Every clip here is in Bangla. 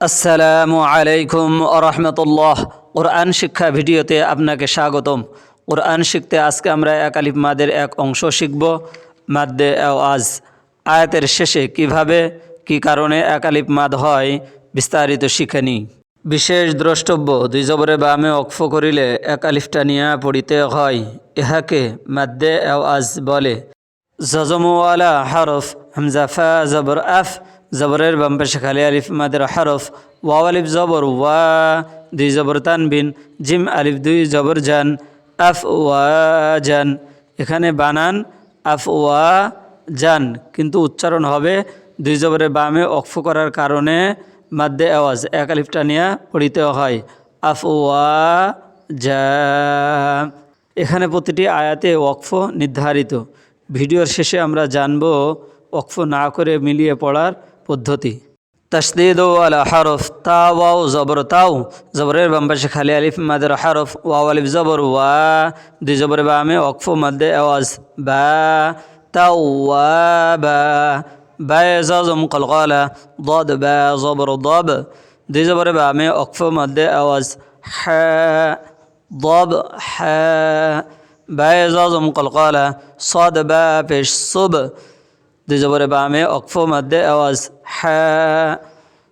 আসসালামু আলাইকুম রহমতুল্লাহ কোরআন শিক্ষা ভিডিওতে আপনাকে স্বাগতম। কোরআন শিখতে আজকে আমরা এক আলিফ মাদের এক অংশ শিখব মাদ্দে আজ আয়াতের শেষে কীভাবে, কি কারণে এক আলিফ মাদ হয়, বিস্তারিত শিখে নিই। বিশেষ দ্রষ্টব্য, দুই জবরে বামে অক্ফ করিলে এক আলিফটা নিয়া পড়িতে হয়। ইহাকে মাদ্দে আজ বলে। জজমওয়ালা হরফ হামজাফা জবর আফ জবরের বাম পাশে খালি আলিফ, মাদের হরফ, ওয়াও আলিফ জবর, ওয়া, দুই জবর তানবিন, জিম আলিফ, দুই জবর জান, আফ, ওয়া, জান। এখানে বানান, আফ, ওয়া, জান, কিন্তু উচ্চারণ হবে দুই জবরে বামে অক্ফ করার কারণে মাদ্দে আওয়াজ, এক আলিফটা নিয়ে পড়িতে হয়। আফ, ওয়া জা এখানে প্রতিটি আয়াতে ওয়াকফ নির্ধারিত। ভিডিওর শেষে আমরা জানব ওয়াকফ না করে মিলিয়ে পড়ার পদ্ধতি তসদিদ আলা হরফ তা ওয়াও জবর তাও জবরের বাম্পাশে খালি আলিফ মাদের হরফ ওয়াও আলিফ জবর ওয়া দুই জবর বামে ওয়াকফ মাদ্দে আওয়াজ বা তাও ওয়া বা বায় জম কলকালা ضاد বা জবর ضب দুই জবর বামে ওয়াকফ মাদ্দে আওয়াজ হ্যাঁ ضب حاء باء زازم قلقالة صاد باء پیش صب دو زبر بامه اقف مد اواز ح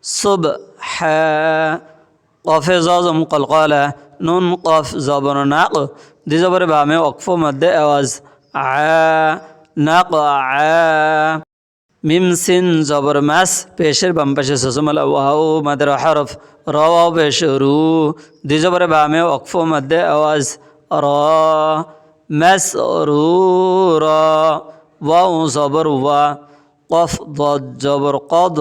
صب ح قاف زازم قلقاله نون قاف زبر ناق دو زبر بامه اقف مد اواز ع نقع ميم سين زبر مس پیشر بم پش سسم الاوهاو مدر حرف روا پیش رو زبر بامه وقف مد اواز را مس رو را ওয়া জবর, ওয়া, কফ, দদ, জবর, কদ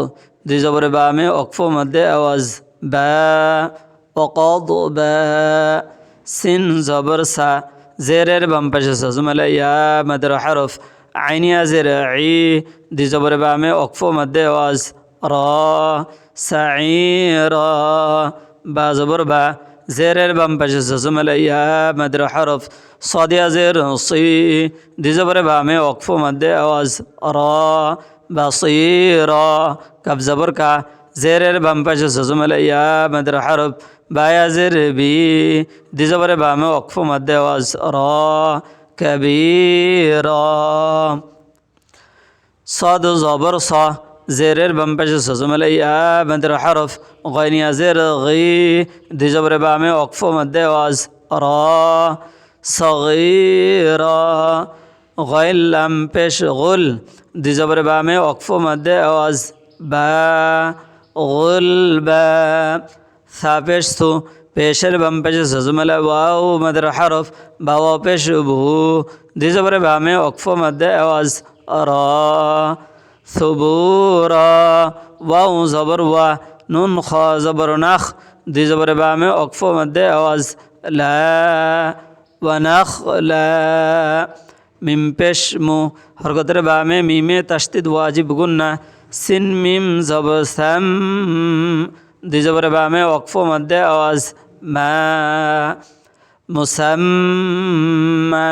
দি জবরে বা, আমি অকফ মধ্যে আওয়াজ, বা, অকদ, বা, সিন, জবর, সা, জেরের বাম পাশে সাজুমালে ইয়া, মাদের হরফ আইনিয়া জের আই দুই জবরে বা, আমি অকফ মধ্যে আওয়াজ, র সাই র, বা, জবর, বা জেরের বাম পাশে সসমালাইয়া মাদের হরফ সদিয়া জের, সি দিজবরে বামে অকফ মাদে আওয়াজ র, বা সি র কাব জবর কা। জেরের বাম পাশে সসমালাইয়া মাদের হরফ বায়া জের, বি দিজবরে বামে অকফ মাদে আওয়াজ র, কবির। সদ জবর স زير بمبش سزم ليا آه، بندر حرف غينيا زیر غی دي جبر بامي وقف مد واز را صغيرا غيل لم پش غل دي جبر بامي وقف مد واز با غلبا ثا پیش تو پیشر بم پیش سزمل واو مدر حرف باو پش بو دي جبر بامي وقف مد واز را সুবুর ওয়াও জবর, ওয়া, নুন, খ, জবর, নাখ, দুই জবরে বামে অক্ফ, মধ্যে আওয়াজ, লা ওয়ানাখ লা, মিম, পেশ, মু, হরকতের বামে মিমে তাস্তিদ ওয়াজিব, গুন্না, সিন, মিম, জব, সাম, দুই জবরে বামে অক্ফ, মধ্যে আওয়াজ, মা, মুসাম্মা।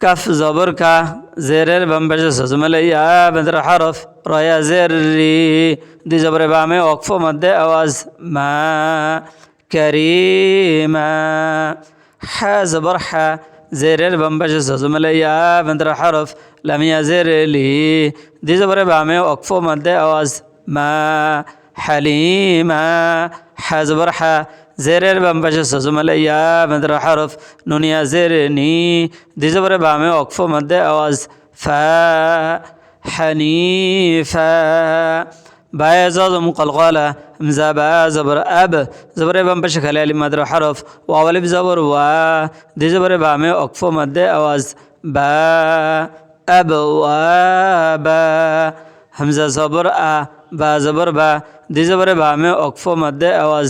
كف زبر كا زير بم بجس زمل يا بدر حرف رايا زيري. دي زبر با میں مد آواز ما كريما ح زبر ح زير بم بجس زمل يا بدر حرف لم يا زير لي دي زبر با میں مد آواز ما حليما ح زبر ح জেরের বাম পাশে সজমালে ইয়া মেদর হরফ নুনিয়া জের নি দিজবরে বামে অক্ফ মধ্যে আওয়াজ ফা হানিফা বায় জজম কলকলা হামজা বা জবর আব জবরে বাম পাশে খালি আলি মাদ্র হরফ ওয়ালিব জবর ওয়া দিজবরে বামে অক্ফ মধ্যে আওয়াজ বা আব ওয়া বা হামজা জবর আ বা জবর বা দি জবরে বা মে অক্ফ মধ্যে আওয়াজ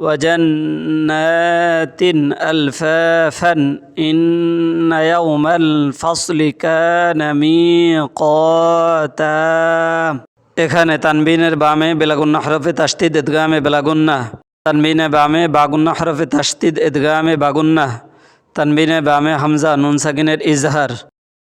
وجنات ألفافا إن يوم الفصل كان ميقاتا এখানে তানবিনের বামে বেলাগুন্না হরফে তাস্তিদ ঈদগামে বেলাগুন্না তানবিনে বামে বাগুন্না হরফে তাস্তিদ ঈদগামে বাগুন্না তানবিনে বামে হামজা নুন সাকিনের ইজহার